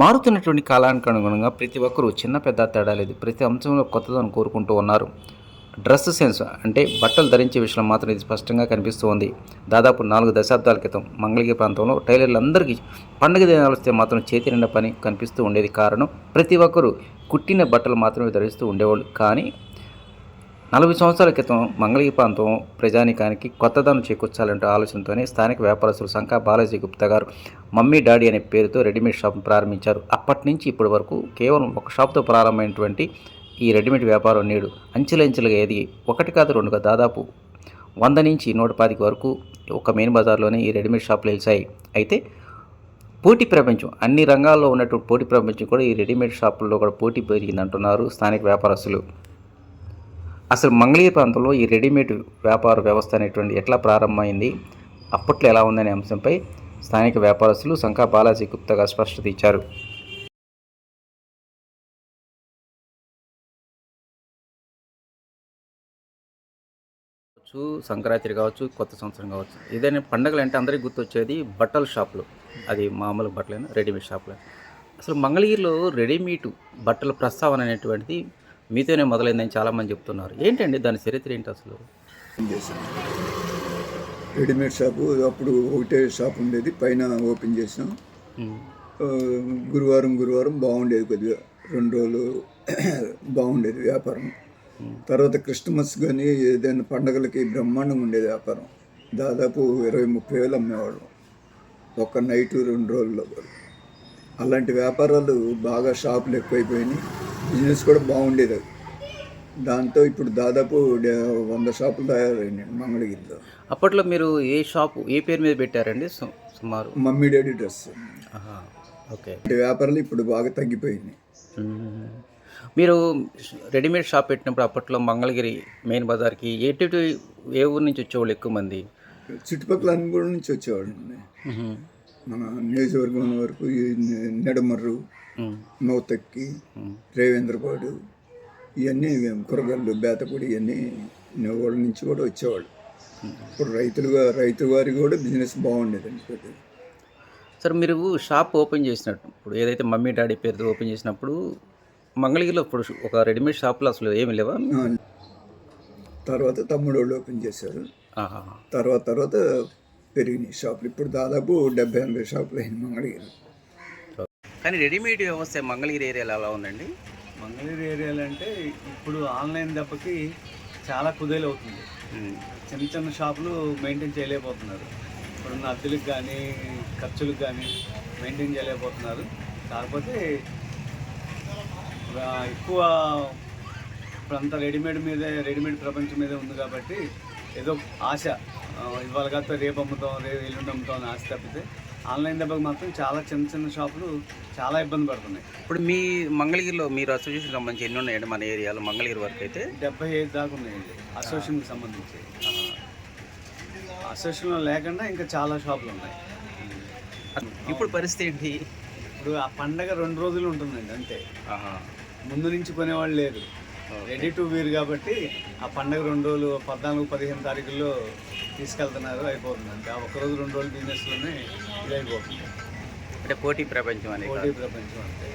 మారుతున్నటువంటి కాలానికి అనుగుణంగా ప్రతి ఒక్కరూ చిన్న పెద్ద తేడా లేదు. ప్రతి అంశంలో కొత్తదనం కోరుకుంటూ ఉన్నారు. డ్రెస్ సెన్స్ అంటే బట్టలు ధరించే విషయంలో మాత్రం ఇది స్పష్టంగా కనిపిస్తూ ఉంది. దాదాపు నాలుగు దశాబ్దాల క్రితం మంగళగిరి ప్రాంతంలో టైలర్లందరికీ పండుగ దినాలు వస్తే మాత్రం చేతి నిండా పని కనిపిస్తూ ఉండేది. కారణం ప్రతి ఒక్కరూ కుట్టిన బట్టలు మాత్రమే ధరిస్తూ ఉండేవాళ్ళు. కానీ నలభై సంవత్సరాల క్రితం మంగళగిరి ప్రాంతం ప్రజానికానికి కొత్తదనం చేకూర్చాలంటే ఆలోచనతోనే స్థానిక వ్యాపారస్తులు సంఖ బాలాజీ గుప్తా గారు మమ్మీ డాడీ అనే పేరుతో రెడీమేడ్ షాప్ ప్రారంభించారు. అప్పటి నుంచి ఇప్పటి వరకు కేవలం ఒక షాప్తో ప్రారంభమైనటువంటి ఈ రెడీమేడ్ వ్యాపారం నేడు అంచెలంచెలుగా ఎదిగి ఒకటి కాదు రెండుగా దాదాపు వంద నుంచి నూట పాతిక వరకు ఒక మెయిన్ బజార్లోనే ఈ రెడీమేడ్ షాపులు వెలిసాయి అయితే పోటీ ప్రపంచం అన్ని రంగాల్లో ఉన్నటువంటి పోటీ ప్రపంచం కూడా ఈ రెడీమేడ్ షాపుల్లో కూడా పోటీ పెరిగింది అంటున్నారు స్థానిక వ్యాపారస్తులు. అసలు మంగళగిరి ప్రాంతంలో ఈ రెడీమేడ్ వ్యాపార వ్యవస్థ అనేటువంటి ఎట్లా ప్రారంభమైంది? అప్పట్లో ఎలా ఉందనే అంశంపై స్థానిక వ్యాపారస్తులు శంకా బాలాజీ గుప్తగా స్పష్టత ఇచ్చారు. సంక్రాంతి కావచ్చు కొత్త సంవత్సరం కావచ్చు ఏదైనా పండుగలు అంటే అందరికీ గుర్తొచ్చేది బట్టల షాపులు. అది మామూలు బట్టలైనా రెడీమేడ్ షాపులు అసలు మంగళగిరిలో రెడీమేడ్ బట్టల ప్రస్తావన అనేటువంటిది మీతోనే మొదలైందని చాలామంది చెప్తున్నారు. ఏంటండి దాని చరిత్ర ఏంటి అసలు? రెడీమేడ్ షాపు అప్పుడు ఒకటే షాప్ ఉండేది పైన ఓపెన్ చేసాం ఆ, గురువారం గురువారం బాగుండేది కొద్దిగా. రెండు రోజులు బాగుండేది వ్యాపారం. తర్వాత క్రిస్టమస్ కానీ ఏదైనా పండగలకి బ్రహ్మాండంగా ఉండేది వ్యాపారం. దాదాపు ఇరవై ముప్పై వేలు అమ్మేవాళ్ళం. ఒక్క నైట్ రెండు రోజుల్లో. అలాంటి వ్యాపారాలు బాగా షాపులు ఎక్కువైపోయినాయి. బిజినెస్ కూడా బాగుండేది దాంతో ఇప్పుడు దాదాపు వంద షాపులు తయారైనాయి మంగళగిరిలో. అప్పట్లో మీరు ఏ షాపు ఏ పేరు మీద పెట్టారండి? సుమారు. Mummy daddy dress. ఓకే. వ్యాపారాలు ఇప్పుడు బాగా తగ్గిపోయినాయి. మ్మ్. మీరు రెడీమేడ్ షాప్ పెట్టినప్పుడు అప్పట్లో మంగళగిరి మెయిన్ బజార్కి ఎటు ఏ ఊరు నుంచి వచ్చేవాళ్ళు ఎక్కువ మంది? చుట్టుపక్కల అన్ని కూడా నుంచి వచ్చేవాళ్ళు. మన నియోజకవర్గం వరకు ఈ నెడమర్రు. నౌతక్కి. రేవేంద్రపాడు ఇవన్నీ కురగళ్ళు బేతపూడి ఇవన్నీ వాళ్ళ నుంచి కూడా వచ్చేవాళ్ళు ఇప్పుడు రైతులుగా రైతు వారికి కూడా బిజినెస్ బాగుండేదండి. సార్ మీరు షాప్ ఓపెన్ చేసినట్టు ఇప్పుడు ఏదైతే మమ్మీ డాడీ పేరుతో ఓపెన్ చేసినప్పుడు మంగళగిరిలో ఇప్పుడు ఒక రెడీమేడ్ షాపులు అసలు ఏమి లేవా తర్వాత తమ్ముడు వాళ్ళు ఓపెన్ చేశారు. తర్వాత తర్వాత పెరిగినాయి షాపులు. ఇప్పుడు దాదాపు డెబ్బై ఎనభై షాపులు అయినాయి మంగళగిరి కానీ రెడీమేడ్ వ్యవస్థ మంగళగిరి ఏరియాలో ఎలా ఉందండి? మంగళగిరి ఏరియాలు అంటే ఇప్పుడు ఆన్లైన్ దెబ్బకి చాలా కుదేలు అవుతుంది. చిన్న చిన్న షాపులు మెయింటైన్ చేయలేకపోతున్నారు. ఇప్పుడున్న అద్దెలకు కానీ ఖర్చులకు కానీ మెయింటైన్ చేయలేకపోతున్నారు. కాకపోతే ఎక్కువ ఇప్పుడంతా రెడీమేడ్ మీదే రెడీమేడ్ ప్రపంచం మీదే ఉంది కాబట్టి ఏదో ఆశ ఇవాళ కాస్త రేపు అమ్ముతాం రేపు ఎల్లుండి అమ్ముతాం అని ఆశ తప్పితే ఆన్లైన్ దెబ్బకి మాత్రం చాలా చిన్న చిన్న షాపులు చాలా ఇబ్బంది పడుతున్నాయి. ఇప్పుడు మీ మంగళగిరిలో మీరు అసోసియేషన్ సంబంధించి ఎన్ని ఉన్నాయండి మన ఏరియాలో? మంగళగిరి వరకు అయితే? డెబ్బై ఐదు దాకా ఉన్నాయండి అసోసియేషన్కి సంబంధించి. అసోసియేషన్లో లేకుండా ఇంకా చాలా షాపులు ఉన్నాయి. ఇప్పుడు పరిస్థితి ఏంటి? ఇప్పుడు ఆ పండగ రెండు రోజులు ఉంటుందండి అంతే. ఆహా. ముందు నుంచి కొనేవాళ్ళు లేరు. రెడీ టు వీర్ కాబట్టి ఆ పండగ రెండు రోజులు పద్నాలుగు పదిహేను తారీఖుల్లో తీసుకెళ్తున్నారు అయిపోతుంది. అంతే ఆ రోజు రెండు రోజులు బిజినెస్లోనే ఇది అయిపోతుంది. అంటే పోటీ ప్రపంచం అనేది పోటీ ప్రపంచం అంతే.